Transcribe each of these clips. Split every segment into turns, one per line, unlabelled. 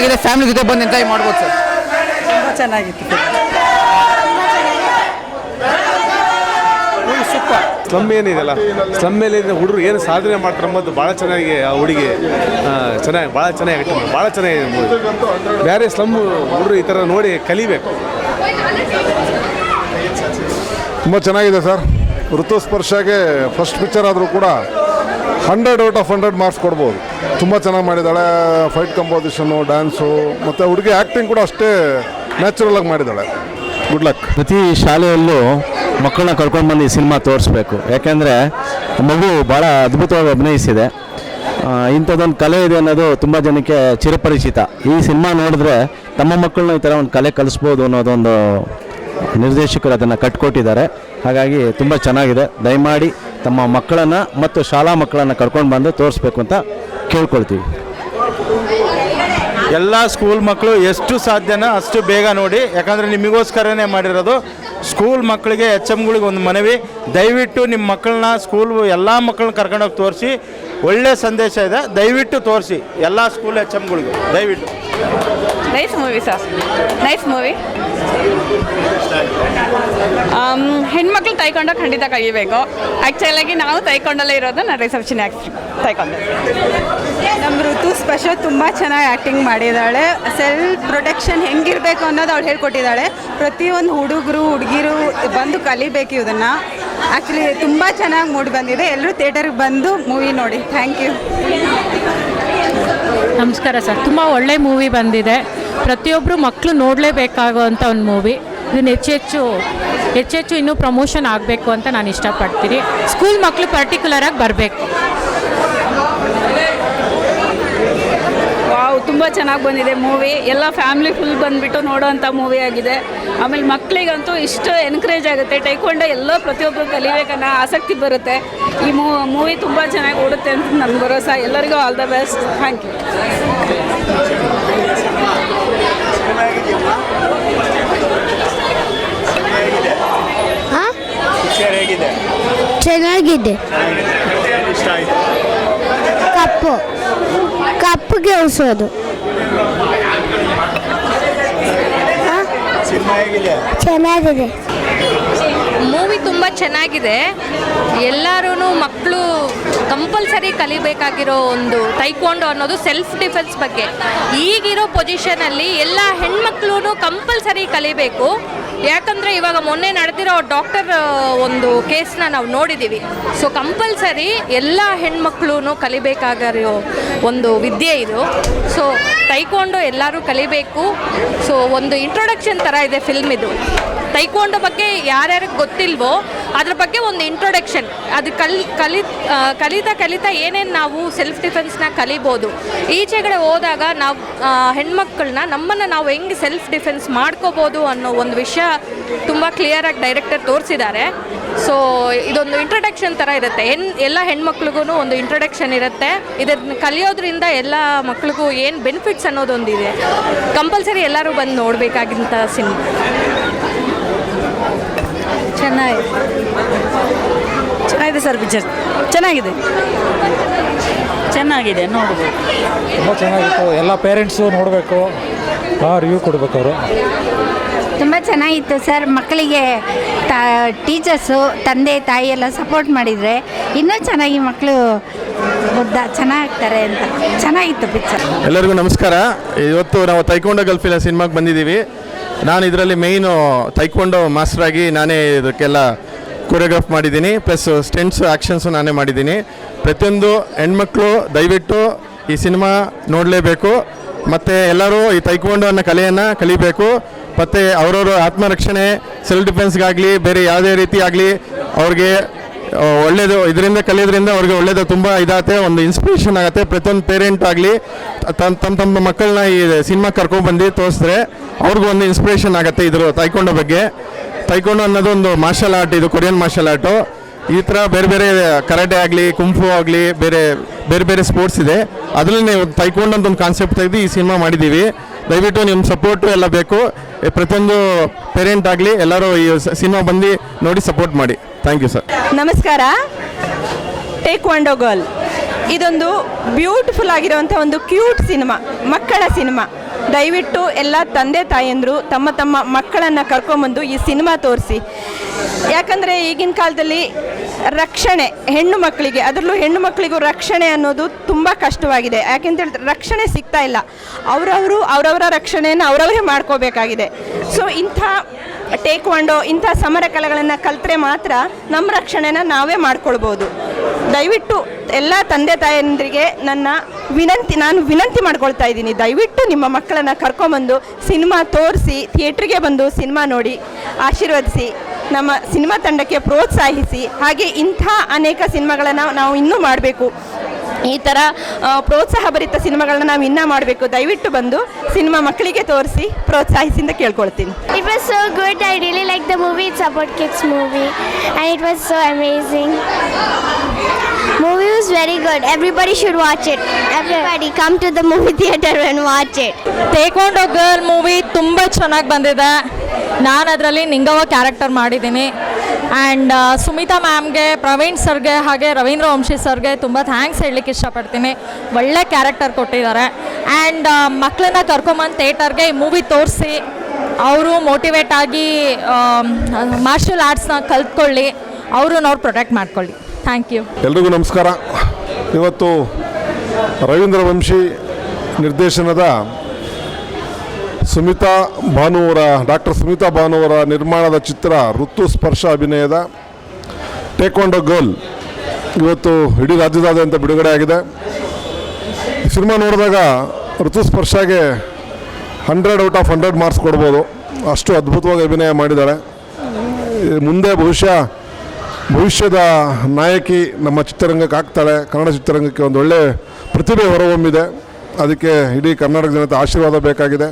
ಚೆನ್ನಾಗಿದೆ ಫ್ಯಾಮಿಲಿ ಜೊತೆ ಬಂದು ಎಂಜಾಯ್ ಮಾಡ್ಬೋದು ಸರ್
ತುಂಬ ಚೆನ್ನಾಗಿತ್ತು. ಸೂಪರ್
ಸ್ಲಮ್ ಏನಿದೆಯಲ್ಲ? ಸ್ಲಮ್ ಮೇಲೆ ಹುಡುಗರು ಏನು ಸಾಧನೆ ಮಾಡ್ತಾರೆ ಅಂಬೋದು ಭಾಳ ಚೆನ್ನಾಗಿ ಆ ಹುಡುಗಿ ಚೆನ್ನಾಗಿ ಭಾಳ ಚೆನ್ನಾಗಿ ಭಾಳ ಚೆನ್ನಾಗಿದೆ. ಬೇರೆ ಸ್ಲಮ್ ಹುಡುಗರು ಈ ಥರ ನೋಡಿ ಕಲಿಬೇಕು.
ತುಂಬ ಚೆನ್ನಾಗಿದೆ ಸರ್ ಋತುಸ್ಪರ್ಶಗೆ ಫಸ್ಟ್ ಪಿಕ್ಚರ್ ಆದರೂ ಕೂಡ hundred out of hundred marks ಕೊಡ್ಬೋದು. ತುಂಬ ಚೆನ್ನಾಗಿ ಮಾಡಿದ್ದಾಳೆ. ಫೈಟ್ ಕಂಪೋಸಿಷನು ಡ್ಯಾನ್ಸು ಮತ್ತು ಹುಡುಗಿ ಆ್ಯಕ್ಟಿಂಗ್ ಕೂಡ ಅಷ್ಟೇ ನ್ಯಾಚುರಲ್ ಆಗಿ ಮಾಡಿದ್ದಾಳೆ. ಗುಡ್ ಲಕ್
ಪ್ರತಿ ಶಾಲೆಯಲ್ಲೂ ಮಕ್ಕಳನ್ನ ಕರ್ಕೊಂಡು ಬಂದು ಈ ಸಿನಿಮಾ ತೋರಿಸ್ಬೇಕು. ಯಾಕೆಂದರೆ ಮಗು ಭಾಳ ಅದ್ಭುತವಾಗಿ ಅಭಿನಯಿಸಿದೆ. ಇಂಥದ್ದೊಂದು ಕಲೆ ಇದೆ ಅನ್ನೋದು ತುಂಬ ಜನಕ್ಕೆ ಚಿರಪರಿಚಿತ. ಈ ಸಿನಿಮಾ ನೋಡಿದ್ರೆ ತಮ್ಮ ಮಕ್ಕಳನ್ನ ಈ ಥರ ಒಂದು ಕಲೆ ಕಲಿಸ್ಬೋದು ಅನ್ನೋದೊಂದು ನಿರ್ದೇಶಕರು ಅದನ್ನು ಕಟ್ಕೊಟ್ಟಿದ್ದಾರೆ. ಹಾಗಾಗಿ ತುಂಬ ಚೆನ್ನಾಗಿದೆ. ದಯಮಾಡಿ ತಮ್ಮ ಮಕ್ಕಳನ್ನು ಮತ್ತು ಶಾಲಾ ಮಕ್ಕಳನ್ನು ಕರ್ಕೊಂಡು ಬಂದು ತೋರಿಸ್ಬೇಕು ಅಂತ ಕೇಳ್ಕೊಳ್ತೀವಿ.
ಎಲ್ಲ ಸ್ಕೂಲ್ ಮಕ್ಕಳು ಎಷ್ಟು ಸಾಧ್ಯನೋ ಅಷ್ಟು ಬೇಗ ನೋಡಿ ಯಾಕಂದರೆ ನಿಮಗೋಸ್ಕರನೇ ಮಾಡಿರೋದು ಸ್ಕೂಲ್ ಮಕ್ಕಳಿಗೆ ಎಚ್ ಎಮ್ಗಳಿಗೆ ಒಂದು ಮನವಿ. ದಯವಿಟ್ಟು ನಿಮ್ಮ ಮಕ್ಕಳನ್ನ ಸ್ಕೂಲ್ ಎಲ್ಲ ಮಕ್ಕಳನ್ನ ಕರ್ಕೊಂಡೋಗಿ ತೋರಿಸಿ. ಒಳ್ಳೆ ಸಂದೇಶ ಇದೆ. ದಯವಿಟ್ಟು ತೋರಿಸಿ ಎಲ್ಲ ಸ್ಕೂಲ್ ಎಚ್ ಎಮ್ಗಳಿಗೂ ದಯವಿಟ್ಟು.
Nice movie sir nice movie ಹೆಣ್ಮಕ್ಳು ತೈಕೊಂಡ ಖಂಡಿತ ಕಲಿಬೇಕು. ಆ್ಯಕ್ಚುಲಾಗಿ ನಾವು ತೈಕೊಂಡಲ್ಲೇ ಇರೋದು ನಾನು ರಿಸೆಪ್ಷನ್ ತೈಕೊಂಡೆ
ನಮ್ಮ ಋತು ಸ್ಪೆಷಲ್ ತುಂಬ ಚೆನ್ನಾಗಿ ಆ್ಯಕ್ಟಿಂಗ್ ಮಾಡಿದ್ದಾಳೆ. ಸೆಲ್ಫ್ ಪ್ರೊಟೆಕ್ಷನ್ ಹೆಂಗಿರಬೇಕು ಅನ್ನೋದು ಅವಳು ಹೇಳ್ಕೊಟ್ಟಿದ್ದಾಳೆ. ಪ್ರತಿಯೊಂದು ಹುಡುಗರು ಹುಡುಗಿರು ಬಂದು ಕಲಿಬೇಕು ಇದನ್ನು ಆ್ಯಕ್ಚುಲಿ ತುಂಬ ಚೆನ್ನಾಗಿ ಮೂಡಿ ಬಂದಿದೆ. ಎಲ್ಲರೂ ಥಿಯೇಟರ್ಗೆ ಬಂದು ಮೂವಿ ನೋಡಿ. ಥ್ಯಾಂಕ್ ಯು
ನಮಸ್ಕಾರ ಸರ್. ತುಂಬ ಒಳ್ಳೆ ಮೂವಿ ಬಂದಿದೆ. ಪ್ರತಿಯೊಬ್ಬರು ಮಕ್ಕಳು ನೋಡಲೇಬೇಕಾಗುವಂಥ ಒಂದು ಮೂವಿ ಇದನ್ನು ಹೆಚ್ಚೆಚ್ಚು ಹೆಚ್ಚೆಚ್ಚು ಇನ್ನೂ ಪ್ರಮೋಷನ್ ಆಗಬೇಕು ಅಂತ ನಾನು ಇಷ್ಟಪಡ್ತೀನಿ. ಸ್ಕೂಲ್ ಮಕ್ಕಳು ಪರ್ಟಿಕ್ಯುಲರಾಗಿ ಬರಬೇಕು.
ವಾವ್ ತುಂಬ ಚೆನ್ನಾಗಿ ಬಂದಿದೆ ಮೂವಿ ಎಲ್ಲ ಫ್ಯಾಮಿಲಿ ಫುಲ್ ಬಂದುಬಿಟ್ಟು ನೋಡೋವಂಥ ಮೂವಿ ಆಗಿದೆ. ಆಮೇಲೆ ಮಕ್ಕಳಿಗಂತೂ ಇಷ್ಟು ಎನ್ಕರೇಜ್ ಆಗುತ್ತೆ. ಟೈಕೊಂಡ ಎಲ್ಲ ಪ್ರತಿಯೊಬ್ಬರು ಕಲಿಬೇಕನ್ನೋ ಆಸಕ್ತಿ ಬರುತ್ತೆ. ಈ ಮೂವಿ ತುಂಬ ಚೆನ್ನಾಗಿ ಓಡುತ್ತೆ ಅಂತ ನನ್ನ ಭರೋಸೆ ಎಲ್ಲರಿಗೂ all the best thank you
ಚೆನ್ನಾಗಿದೆ. ಕಪ್ಪು. ಕಪ್ಪು ಗೆಲ್ಸೋದು ಚೆನ್ನಾಗಿದೆ.
ಮೂವಿ ತುಂಬ ಚೆನ್ನಾಗಿದೆ. ಎಲ್ಲರೂ ಮಕ್ಕಳು ಕಂಪಲ್ಸರಿ ಕಲಿಬೇಕಾಗಿರೋ ಒಂದು ತೈಕೊಂಡು ಅನ್ನೋದು ಸೆಲ್ಫ್ ಡಿಫೆನ್ಸ್ ಬಗ್ಗೆ. ಈಗಿರೋ ಪೊಸಿಷನಲ್ಲಿ ಎಲ್ಲ ಹೆಣ್ಮಕ್ಳು ಕಂಪಲ್ಸರಿ ಕಲಿಬೇಕು. ಯಾಕಂದರೆ ಇವಾಗ ಮೊನ್ನೆ ನಡೆದಿರೋ ಡಾಕ್ಟರ್ ಒಂದು ಕೇಸ್ನ ನಾವು ನೋಡಿದ್ದೀವಿ ಸೊ ಕಂಪಲ್ಸರಿ ಎಲ್ಲ ಹೆಣ್ಮಕ್ಳು ಕಲಿಬೇಕಾಗಿರೋ ಒಂದು ವಿದ್ಯೆ ಇದು. ಸೊ ತೈಕೊಂಡು ಎಲ್ಲರೂ ಕಲಿಬೇಕು. ಸೊ ಒಂದು ಇಂಟ್ರೊಡಕ್ಷನ್ ಥರ ಇದೆ ಫಿಲ್ಮ್ ಇದು. ತೈಕೊಂಡು ಬಗ್ಗೆ ಯಾರ್ಯಾರಿಗೆ ಗೊತ್ತಿಲ್ವೋ, ಅದ್ರ ಬಗ್ಗೆ ಒಂದು ಇಂಟ್ರೊಡಕ್ಷನ್ ಅದು ಕಲ್ ಕಲಿ ಕಲಿತಾ ಕಲಿತಾ ಏನೇನು ನಾವು ಸೆಲ್ಫ್ ಡಿಫೆನ್ಸ್ನ ಕಲಿಬೋದು. ಈಚೆಗಡೆ ಹೋದಾಗ ನಾವು ಹೆಣ್ಮಕ್ಳನ್ನ ನಮ್ಮನ್ನು ನಾವು ಹೆಂಗೆ ಸೆಲ್ಫ್ ಡಿಫೆನ್ಸ್ ಮಾಡ್ಕೋಬೋದು ಅನ್ನೋ ಒಂದು ವಿಷಯ ತುಂಬ ಕ್ಲಿಯರಾಗಿ ಡೈರೆಕ್ಟರ್ ತೋರಿಸಿದ್ದಾರೆ. ಸೊ ಇದೊಂದು ಇಂಟ್ರೊಡಕ್ಷನ್ ಥರ ಇರುತ್ತೆ. ಹೆಣ್, ಎಲ್ಲ ಹೆಣ್ಮಕ್ಳಿಗೂ ಒಂದು ಇಂಟ್ರೊಡಕ್ಷನ್ ಇರುತ್ತೆ. ಇದನ್ನು ಕಲಿಯೋದ್ರಿಂದ ಎಲ್ಲ ಮಕ್ಳಿಗೂ ಏನು ಬೆನಿಫಿಟ್ಸ್ ಅನ್ನೋದೊಂದಿದೆ. ಕಂಪಲ್ಸರಿ ಎಲ್ಲರೂ ಬಂದು ನೋಡಬೇಕಾಗಿಂತ ಸಿನಿಮಾ
ಚೆನ್ನಾಗಿದೆ ಚೆನ್ನಾಗಿದೆ ಸರ್ ಪಿಕ್ಚರ್ ಚೆನ್ನಾಗಿದೆ. ಚೆನ್ನಾಗಿದೆ ನೋಡ್ಬೋದು
ತುಂಬ ಚೆನ್ನಾಗಿತ್ತು. ಎಲ್ಲ ಪೇರೆಂಟ್ಸು ನೋಡಬೇಕು. ರಿವ್ಯೂ ಕೊಡಬೇಕು ಅವರು.
ತುಂಬ ಚೆನ್ನಾಗಿತ್ತು ಸರ್. ಮಕ್ಕಳಿಗೆ ತ ಟೀಚರ್ಸು ತಂದೆ ತಾಯಿ ಎಲ್ಲ ಸಪೋರ್ಟ್ ಮಾಡಿದರೆ ಇನ್ನೂ ಚೆನ್ನಾಗಿ ಮಕ್ಕಳು ಉದ್ದ ಚೆನ್ನಾಗ್ತಾರೆ ಅಂತ. ಚೆನ್ನಾಗಿತ್ತು ಪಿಕ್ಚರ್
ಎಲ್ಲರಿಗೂ ನಮಸ್ಕಾರ. ಇವತ್ತು ನಾವು ತೈಕೊಂಡ ಗಲ್ಫಿನ ಸಿನಿಮಾಗೆ ಬಂದಿದ್ದೀವಿ. ನಾನು ಇದರಲ್ಲಿ ಮೇಯ್ನು ತೈಕೊಂಡೋ ಮಾಸ್ಟರ್ ಆಗಿ ನಾನೇ ಇದಕ್ಕೆಲ್ಲ ಕೊರಿಯೋಗ್ರಾಫ್ ಮಾಡಿದ್ದೀನಿ ಪ್ಲಸ್ ಸ್ಟೆಂಟ್ಸು ಆ್ಯಕ್ಷನ್ಸು ನಾನೇ ಮಾಡಿದ್ದೀನಿ. ಪ್ರತಿಯೊಂದು ಹೆಣ್ಮಕ್ಳು ದಯವಿಟ್ಟು ಈ ಸಿನಿಮಾ ನೋಡಲೇಬೇಕು. ಮತ್ತು ಎಲ್ಲರೂ ಈ ತೈಕೊಂಡು ಅನ್ನೋ ಕಲೆಯನ್ನು ಕಲಿಬೇಕು. ಮತ್ತು ಅವರವರ ಆತ್ಮರಕ್ಷಣೆ ಸೆಲ್ಫ್ ಡಿಫೆನ್ಸ್ಗಾಗಲಿ ಬೇರೆ ಯಾವುದೇ ರೀತಿ ಆಗಲಿ, ಅವ್ರಿಗೆ ಒಳ್ಳೆಯದು ಇದರಿಂದ ಕಲಿಯೋದ್ರಿಂದ ಅವ್ರಿಗೆ ಒಳ್ಳೆಯದು ತುಂಬ ಇದಾಗುತ್ತೆ, ಒಂದು ಇನ್ಸ್ಪಿರೇಷನ್ ಆಗುತ್ತೆ. ಪ್ರತಿಯೊಂದು ಪೇರೆಂಟ್ ಆಗಲಿ ತಮ್ಮ ತಮ್ಮ ತಮ್ಮ ಮಕ್ಕಳನ್ನ ಈ ಸಿನಿಮಾ ಕರ್ಕೊಂಡ್ಬಂದು ತೋರಿಸಿದ್ರೆ ಅವ್ರಿಗೂ ಒಂದು ಇನ್ಸ್ಪಿರೇಷನ್ ಆಗುತ್ತೆ ಇದ್ರ ತೈಕೊಂಡೋ ಬಗ್ಗೆ. ತೈಕೊಂಡು ಅನ್ನೋದು ಒಂದು ಮಾರ್ಷಲ್ ಆರ್ಟ್ ಇದು ಕೊರಿಯನ್ ಮಾರ್ಷಲ್ ಆರ್ಟು ಈ ಥರ ಬೇರೆ ಬೇರೆ ಕರಾಟೆ ಆಗಲಿ ಕುಂಫು ಆಗಲಿ, ಬೇರೆ ಬೇರೆ ಬೇರೆ ಸ್ಪೋರ್ಟ್ಸ್ ಇದೆ. ಅದರಲ್ಲಿ ತೈಕೊಂಡು ಅಂತ ಒಂದು ಕಾನ್ಸೆಪ್ಟ್ ತೆಗೆದು ಈ ಸಿನಿಮಾ ಮಾಡಿದ್ದೀವಿ. ದಯವಿಟ್ಟು ನಿಮ್ಮ ಸಪೋರ್ಟು ಎಲ್ಲ ಬೇಕು. ಪ್ರತಿಯೊಂದು ಪೇರೆಂಟ್ ಆಗಲಿ, ಎಲ್ಲರೂ ಈ ಸಿನಿಮಾ ಬಂದು ನೋಡಿ ಸಪೋರ್ಟ್ ಮಾಡಿ. ಥ್ಯಾಂಕ್ ಯು ಸರ್
ನಮಸ್ಕಾರ. ಟೇಕ್ ವಂಡೋ ಗರ್ಲ್ ಇದೊಂದು ಬ್ಯೂಟಿಫುಲ್ ಆಗಿರುವಂಥ ಒಂದು ಕ್ಯೂಟ್ ಸಿನಿಮಾ ಮಕ್ಕಳ ಸಿನಿಮಾ ದಯವಿಟ್ಟು ಎಲ್ಲ ತಂದೆ ತಾಯಂದರು ತಮ್ಮ ತಮ್ಮ ಮಕ್ಕಳನ್ನು ಕರ್ಕೊಂಬಂದು ಈ ಸಿನಿಮಾ ತೋರಿಸಿ. ಯಾಕಂದರೆ ಈಗಿನ ಕಾಲದಲ್ಲಿ ರಕ್ಷಣೆ, ಹೆಣ್ಣು ಮಕ್ಕಳಿಗೆ, ಅದರಲ್ಲೂ ಹೆಣ್ಣು ಮಕ್ಕಳಿಗೂ ರಕ್ಷಣೆ ಅನ್ನೋದು ತುಂಬ ಕಷ್ಟವಾಗಿದೆ. ಯಾಕೆಂತ ಹೇಳಿದ್ರೆ ರಕ್ಷಣೆ ಸಿಗ್ತಾ ಇಲ್ಲ. ಅವರವರು ಅವರವರ ರಕ್ಷಣೆಯನ್ನು ಅವರವರೇ ಮಾಡ್ಕೋಬೇಕಾಗಿದೆ. ಸೊ ಇಂಥ ಟೇಕ್ವಾಂಡೋ ಇಂಥ ಸಮರ ಕಲೆಗಳನ್ನು ಕಲ್ತ್ರೆ ಮಾತ್ರ ನಮ್ಮ ರಕ್ಷಣೆನ ನಾವೇ ಮಾಡ್ಕೊಳ್ಬೋದು. ದಯವಿಟ್ಟು ಎಲ್ಲ ತಂದೆ ತಾಯಂದ್ರಿಗೆ ನನ್ನ ವಿನಂತಿ, ನಾನು ವಿನಂತಿ ಮಾಡ್ಕೊಳ್ತಾ ಇದ್ದೀನಿ. ದಯವಿಟ್ಟು ನಿಮ್ಮ ಮಕ್ಕಳನ್ನು ಕರ್ಕೊಂಬಂದು ಸಿನಿಮಾ ತೋರಿಸಿ, ಥಿಯೇಟ್ರಿಗೆ ಬಂದು ಸಿನಿಮಾ ನೋಡಿ ಆಶೀರ್ವದಿಸಿ, ನಮ್ಮ ಸಿನಿಮಾ ತಂಡಕ್ಕೆ ಪ್ರೋತ್ಸಾಹಿಸಿ, ಹಾಗೆ ಇಂಥ ಅನೇಕ ಸಿನಿಮಾಗಳನ್ನು ನಾವು ಇನ್ನೂ ಮಾಡಬೇಕು. ಈ ಥರ ಪ್ರೋತ್ಸಾಹ ಭರಿತ ಸಿನಿಮಾಗಳನ್ನ ನಾವು ಇನ್ನೂ ಮಾಡಬೇಕು. ದಯವಿಟ್ಟು ಬಂದು ಸಿನಿಮಾ ಮಕ್ಕಳಿಗೆ ತೋರಿಸಿ ಪ್ರೋತ್ಸಾಹಿಸಿಂದ ಕೇಳ್ಕೊಳ್ತೀನಿ.
It was so good I really like the movie it's about kids movie and it was so amazing movie was very good everybody should watch it everybody come to the movie theatre and watch it
take one girl movie ತುಂಬ ಚೆನ್ನಾಗಿ ಬಂದಿದೆ. ನಾನು ಅದರಲ್ಲಿ ನಿಂಗವ character ಮಾಡಿದ್ದೀನಿ. And Sumitha ಮ್ಯಾಮ್ಗೆ, ಪ್ರವೀಣ್ ಸರ್ಗೆ ಹಾಗೆ ರವೀಂದ್ರ ವಂಶಿ ಸರ್ಗೆ ತುಂಬ ಥ್ಯಾಂಕ್ಸ್ ಹೇಳಲಿಕ್ಕೆ ಇಷ್ಟಪಡ್ತೀನಿ. ಒಳ್ಳೆ ಕ್ಯಾರೆಕ್ಟರ್ ಕೊಟ್ಟಿದ್ದಾರೆ. ಆ್ಯಂಡ್ ಮಕ್ಕಳನ್ನ ಕರ್ಕೊಂಬಂದು ಥಿಯೇಟರ್ಗೆ ಈ ಮೂವಿ ತೋರಿಸಿ, ಅವರು ಮೋಟಿವೇಟ್ ಆಗಿ ಮಾರ್ಷಲ್ ಆರ್ಟ್ಸ್ನ ಕಲ್ತ್ಕೊಳ್ಳಿ, ಅವ್ರನ್ನ ಅವ್ರು ಪ್ರೊಟೆಕ್ಟ್ ಮಾಡ್ಕೊಳ್ಳಿ. ಥ್ಯಾಂಕ್ ಯು
ಎಲ್ರಿಗೂ ನಮಸ್ಕಾರ. ಇವತ್ತು ರವೀಂದ್ರ ವಂಶಿ ನಿರ್ದೇಶನದ ಸುಮಿತಾ ಭಾನುವರ, ಡಾಕ್ಟರ್ ಸುಮಿತಾ ಭಾನುವರ ನಿರ್ಮಾಣದ ಚಿತ್ರ ಋತು ಸ್ಪರ್ಶ ಅಭಿನಯದ ಟೇಕೊಂಡ ಗರ್ಲ್ ಇವತ್ತು ಇಡೀ ರಾಜ್ಯದಾದ್ಯಂತ ಬಿಡುಗಡೆ ಆಗಿದೆ. ಸಿನಿಮಾ ನೋಡಿದಾಗ Ritu ಸ್ಪರ್ಶಗೆ hundred out of hundred marks ಕೊಡ್ಬೋದು. ಅಷ್ಟು ಅದ್ಭುತವಾಗಿ ಅಭಿನಯ ಮಾಡಿದ್ದಾಳೆ. ಮುಂದೆ ಬಹುಶಃ ಭವಿಷ್ಯದ ನಾಯಕಿ ನಮ್ಮ ಚಿತ್ರರಂಗಕ್ಕೆ ಆಗ್ತಾಳೆ ಕನ್ನಡ ಚಿತ್ರರಂಗಕ್ಕೆ ಒಂದು ಒಳ್ಳೆ ಪ್ರತಿಭೆ ಹೊರಹೊಮ್ಮಿದೆ. ಅದಕ್ಕೆ ಇಡೀ ಕರ್ನಾಟಕ ಜನತೆ ಆಶೀರ್ವಾದ ಬೇಕಾಗಿದೆ.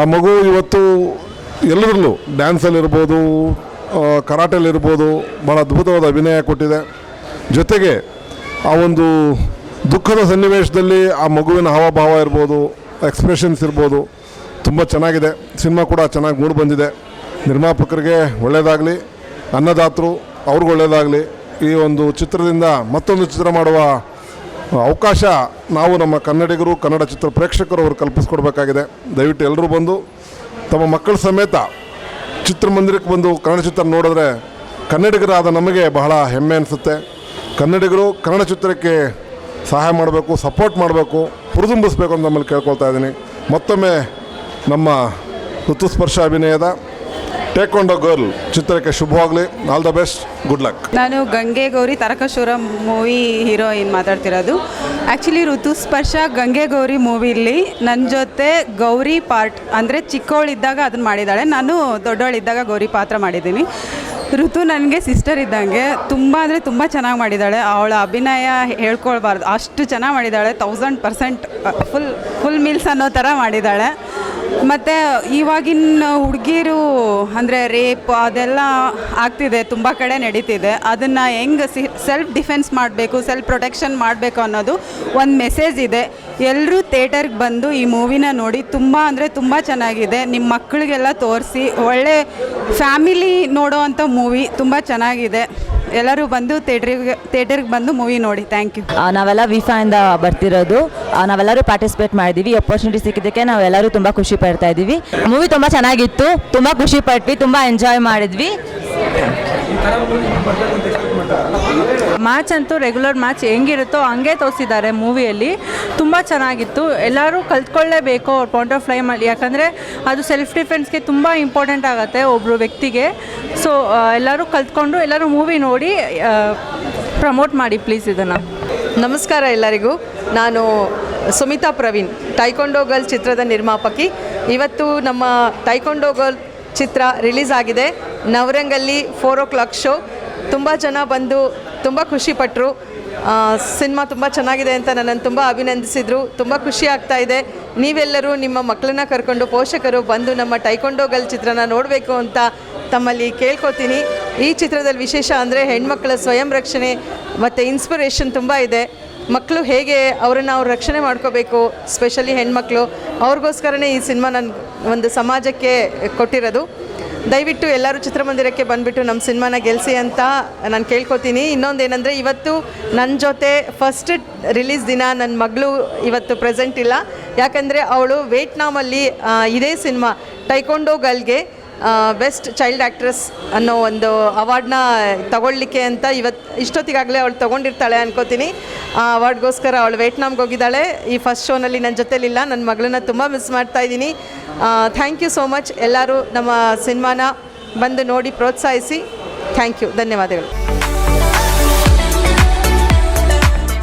ಆ ಮಗು ಇವತ್ತು ಎಲ್ಲರಲ್ಲೂ ಡ್ಯಾನ್ಸಲ್ಲಿರ್ಬೋದು ಕರಾಟೆಲಿರ್ಬೋದು ಭಾಳ ಅದ್ಭುತವಾದ ಅಭಿನಯ ಕೊಟ್ಟಿದೆ. ಜೊತೆಗೆ ಆ ಒಂದು ದುಃಖದ ಸನ್ನಿವೇಶದಲ್ಲಿ ಆ ಮಗುವಿನ ಹಾವಭಾವ ಇರ್ಬೋದು ಎಕ್ಸ್ಪ್ರೆಷನ್ಸ್ ಇರ್ಬೋದು ತುಂಬ ಚೆನ್ನಾಗಿದೆ. ಸಿನಿಮಾ ಕೂಡ ಚೆನ್ನಾಗಿ ಮೂಡಿ ಬಂದಿದೆ. ನಿರ್ಮಾಪಕರಿಗೆ ಒಳ್ಳೆಯದಾಗಲಿ ಅನ್ನದಾತರು ಅವ್ರಿಗೂ ಒಳ್ಳೆಯದಾಗಲಿ ಈ ಒಂದು ಚಿತ್ರದಿಂದ ಮತ್ತೊಂದು ಚಿತ್ರ ಮಾಡುವ ಅವಕಾಶ ನಾವು ನಮ್ಮ ಕನ್ನಡಿಗರು, ಕನ್ನಡ ಚಿತ್ರ ಪ್ರೇಕ್ಷಕರು ಅವರು ಕಲ್ಪಿಸ್ಕೊಡ್ಬೇಕಾಗಿದೆ. ದಯವಿಟ್ಟು ಎಲ್ಲರೂ ಬಂದು ತಮ್ಮ ಮಕ್ಕಳ ಸಮೇತ ಚಿತ್ರಮಂದಿರಕ್ಕೆ ಬಂದು ಕನ್ನಡ ಚಿತ್ರ ನೋಡಿದ್ರೆ ಕನ್ನಡಿಗರಾದ ನಮಗೆ ಬಹಳ ಹೆಮ್ಮೆ ಅನಿಸುತ್ತೆ. ಕನ್ನಡಿಗರು ಕನ್ನಡ ಚಿತ್ರಕ್ಕೆ ಸಹಾಯ ಮಾಡಬೇಕು ಸಪೋರ್ಟ್ ಮಾಡಬೇಕು, ಹುರಿದುಂಬಿಸ್ಬೇಕು ಅಂತ ನಮ್ಮಲ್ಲಿ ಕೇಳ್ಕೊಳ್ತಾ ಇದ್ದೀನಿ. ಮತ್ತೊಮ್ಮೆ ನಮ್ಮ ಋತುಸ್ಪರ್ಶ ಅಭಿನಯದ ಟೇಕ್ವಾಂಡೋ ಗರ್ಲ್ ಚಿತ್ರಕ್ಕೆ ಶುಭವಾಗಲಿ. All the best good luck
ನಾನು ಗಂಗೆ ಗೌರಿ ತಾರಕಶೂರ ಮೂವಿ ಹೀರೋಯಿನ್ ಮಾತಾಡ್ತಿರೋದು. ಆ್ಯಕ್ಚುಲಿ ಋತುಸ್ಪರ್ಶ ಗಂಗೆ ಗೌರಿ ಮೂವಿಲಿ ನನ್ನ ಜೊತೆ ಗೌರಿ ಪಾರ್ಟ್, ಅಂದರೆ ಚಿಕ್ಕವಳಿದ್ದಾಗ ಅದನ್ನು ಮಾಡಿದ್ದಾಳೆ. ನಾನು ದೊಡ್ಡವಳಿದ್ದಾಗ ಗೌರಿ ಪಾತ್ರ ಮಾಡಿದ್ದೀನಿ. ಋತು ನನಗೆ ಸಿಸ್ಟರ್ ಇದ್ದಂಗೆ. ತುಂಬ ಅಂದರೆ ತುಂಬ ಚೆನ್ನಾಗಿ ಮಾಡಿದ್ದಾಳೆ. ಅವಳ ಅಭಿನಯ ಹೇಳ್ಕೊಳ್ಬಾರ್ದು. ಅಷ್ಟು ಚೆನ್ನಾಗಿ ಮಾಡಿದ್ದಾಳೆ. Thousand percent full full meals ಅನ್ನೋ ಥರ ಮಾಡಿದ್ದಾಳೆ. ಮತ್ತು ಇವಾಗಿನ ಹುಡುಗಿರು ಅಂದರೆ ರೇಪ್ ಅದೆಲ್ಲ ಆಗ್ತಿದೆ, ತುಂಬ ಕಡೆ ನಡೀತಿದೆ. ಅದನ್ನು ಹೆಂಗೆ ಸಿ ಸೆಲ್ಫ್ ಡಿಫೆನ್ಸ್ ಮಾಡಬೇಕು ಸೆಲ್ಫ್ ಪ್ರೊಟೆಕ್ಷನ್ ಮಾಡಬೇಕು ಅನ್ನೋದು ಒಂದು ಮೆಸೇಜ್ ಇದೆ. ಎಲ್ಲರೂ ಥಿಯೇಟರ್ಗೆ ಬಂದು ಈ ಮೂವಿನ ನೋಡಿ ತುಂಬ ಅಂದರೆ ತುಂಬ ಚೆನ್ನಾಗಿದೆ. ನಿಮ್ಮ ಮಕ್ಕಳಿಗೆಲ್ಲ ತೋರಿಸಿ, ಒಳ್ಳೆ ಫ್ಯಾಮಿಲಿ ನೋಡೋ ಅಂಥ ಮೂವಿ ತುಂಬ ಚೆನ್ನಾಗಿದೆ. ಎಲ್ಲರೂ ಬಂದು ಥಿಯೇಟ್ರಿಗೆ, ಥಿಯೇಟರ್ಗೆ ಬಂದು ಮೂವಿ ನೋಡಿ. ಥ್ಯಾಂಕ್ ಯು
ನಾವೆಲ್ಲ ವಿಫಾಯಿಂದ ಬರ್ತಿರೋದು. ನಾವೆಲ್ಲರೂ ಪಾರ್ಟಿಸಿಪೇಟ್ ಮಾಡಿದ್ದೀವಿ ಅಪರ್ಚುನಿಟಿ ಸಿಕ್ಕಿದ್ದಕ್ಕೆ ನಾವೆಲ್ಲರೂ ತುಂಬ ಖುಷಿ ಪಡ್ತಾ ಇದ್ದೀವಿ ಮೂವಿ ತುಂಬ ಚೆನ್ನಾಗಿತ್ತು. ತುಂಬ ಖುಷಿ ಪಟ್ವಿ, ತುಂಬ ಎಂಜಾಯ್ ಮಾಡಿದ್ವಿ.
ಮ್ಯಾಚ್ ಅಂತೂ ರೆಗ್ಯುಲರ್ ಮ್ಯಾಚ್ ಹೆಂಗಿರುತ್ತೋ ಹಂಗೆ ತೋರಿಸಿದ್ದಾರೆ ಮೂವಿಯಲ್ಲಿ ತುಂಬ ಚೆನ್ನಾಗಿತ್ತು. ಎಲ್ಲರೂ ಕಲ್ತ್ಕೊಳ್ಳೇಬೇಕು ಅವ್ರ ಪಾಯಿಂಟ್ ಆಫ್ ಫ್ಲೈಮಲ್ಲಿ ಯಾಕಂದರೆ ಅದು ಸೆಲ್ಫ್ ಡಿಫೆನ್ಸ್ಗೆ ತುಂಬ ಇಂಪಾರ್ಟೆಂಟ್ ಆಗುತ್ತೆ ಒಬ್ಬರು ವ್ಯಕ್ತಿಗೆ. ಸೊ ಎಲ್ಲರೂ ಕಲ್ತ್ಕೊಂಡು ಎಲ್ಲರೂ ಮೂವಿ ನೋಡಿ ಪ್ರಮೋಟ್ ಮಾಡಿ ಪ್ಲೀಸ್ ಇದನ್ನು.
ನಮಸ್ಕಾರ ಎಲ್ಲರಿಗೂ. ನಾನು ಸುಮಿತಾ ಪ್ರವೀಣ್ ಟೈಕೊಂಡೋ ಗರ್ಲ್ ಚಿತ್ರದ ನಿರ್ಮಾಪಕಿ. ಇವತ್ತು ನಮ್ಮ ಟೈಕೊಂಡೋ ಗರ್ಲ್ ಚಿತ್ರ ರಿಲೀಸ್ ಆಗಿದೆ. ನವರಂಗಲ್ಲಿ ಫೋರ್ ಓ ಕ್ಲಾಕ್ ಶೋ ತುಂಬ ಜನ ಬಂದು ತುಂಬ ಖುಷಿಪಟ್ಟರು ಸಿನಿಮಾ ತುಂಬ ಚೆನ್ನಾಗಿದೆ ಅಂತ ನನ್ನನ್ನು ತುಂಬ ಅಭಿನಂದಿಸಿದರು. ತುಂಬ ಖುಷಿ ಆಗ್ತಾ ಇದೆ. ನೀವೆಲ್ಲರೂ ನಿಮ್ಮ ಮಕ್ಕಳನ್ನ ಕರ್ಕೊಂಡು ಪೋಷಕರು ಬಂದು ನಮ್ಮ ಟೈಕೊಂಡೋ ಗರ್ಲ್ ಚಿತ್ರನ ನೋಡಬೇಕು ಅಂತ ತಮ್ಮಲ್ಲಿ ಕೇಳ್ಕೊತೀನಿ. ಈ ಚಿತ್ರದಲ್ಲಿ ವಿಶೇಷ ಅಂದರೆ ಹೆಣ್ಮಕ್ಳ ಸ್ವಯಂ ರಕ್ಷಣೆ ಮತ್ತು ಇನ್ಸ್ಪಿರೇಷನ್ ತುಂಬ ಇದೆ. ಮಕ್ಕಳು ಹೇಗೆ ಅವರನ್ನು ಅವ್ರು ರಕ್ಷಣೆ ಮಾಡ್ಕೋಬೇಕು ಸ್ಪೆಷಲಿ ಹೆಣ್ಮಕ್ಳು, ಅವ್ರಿಗೋಸ್ಕರನೇ ಈ ಸಿನಿಮಾ ನನ್ನ ಒಂದು ಸಮಾಜಕ್ಕೆ ಕೊಟ್ಟಿರೋದು. ದಯವಿಟ್ಟು ಎಲ್ಲರೂ ಚಿತ್ರಮಂದಿರಕ್ಕೆ ಬಂದುಬಿಟ್ಟು ನಮ್ಮ ಸಿನಿಮಾನ ಗೆಲ್ಲಿಸಿ ಅಂತ ನಾನು ಕೇಳ್ಕೊತೀನಿ. ಇನ್ನೊಂದು ಏನಂದರೆ ಇವತ್ತು ನನ್ನ ಜೊತೆ ಫಸ್ಟ್ ರಿಲೀಸ್ ದಿನ ನನ್ನ ಮಗಳು ಇವತ್ತು ಪ್ರೆಸೆಂಟ್ ಇಲ್ಲ. ಯಾಕಂದರೆ ಅವಳು ವೇಟ್ನಾಮಲ್ಲಿ ಆ, ಇದೇ ಸಿನಿಮಾ ಟೈಕೊಂಡೋ ಗಲ್ಗೆ ಬೆಸ್ಟ್ ಚೈಲ್ಡ್ ಆ್ಯಕ್ಟ್ರೆಸ್ ಅನ್ನೋ ಒಂದು ಅವಾರ್ಡ್ನ ತಗೊಳ್ಳಿಕ್ಕೆ ಅಂತ ಇವತ್ತು ಇಷ್ಟೊತ್ತಿಗಾಗಲೇ ಅವಳು ತೊಗೊಂಡಿರ್ತಾಳೆ ಅನ್ಕೋತೀನಿ. ಆ ಅವಾರ್ಡ್ಗೋಸ್ಕರ ಅವಳು ವೇಟ್ನಾಮ್ಗೆ ಹೋಗಿದ್ದಾಳೆ. ಈ ಫಸ್ಟ್ ಶೋನಲ್ಲಿ ನನ್ನ ಜೊತೆಲಿಲ್ಲ. ನನ್ನ ಮಗಳನ್ನ ತುಂಬ ಮಿಸ್ ಮಾಡ್ತಾ ಇದ್ದೀನಿ. ಥ್ಯಾಂಕ್ ಯು ಸೋ ಮಚ್ ಎಲ್ಲರೂ ನಮ್ಮ ಸಿನಿಮಾನ ಬಂದು ನೋಡಿ ಪ್ರೋತ್ಸಾಹಿಸಿ. ಥ್ಯಾಂಕ್ ಯು ಧನ್ಯವಾದಗಳು.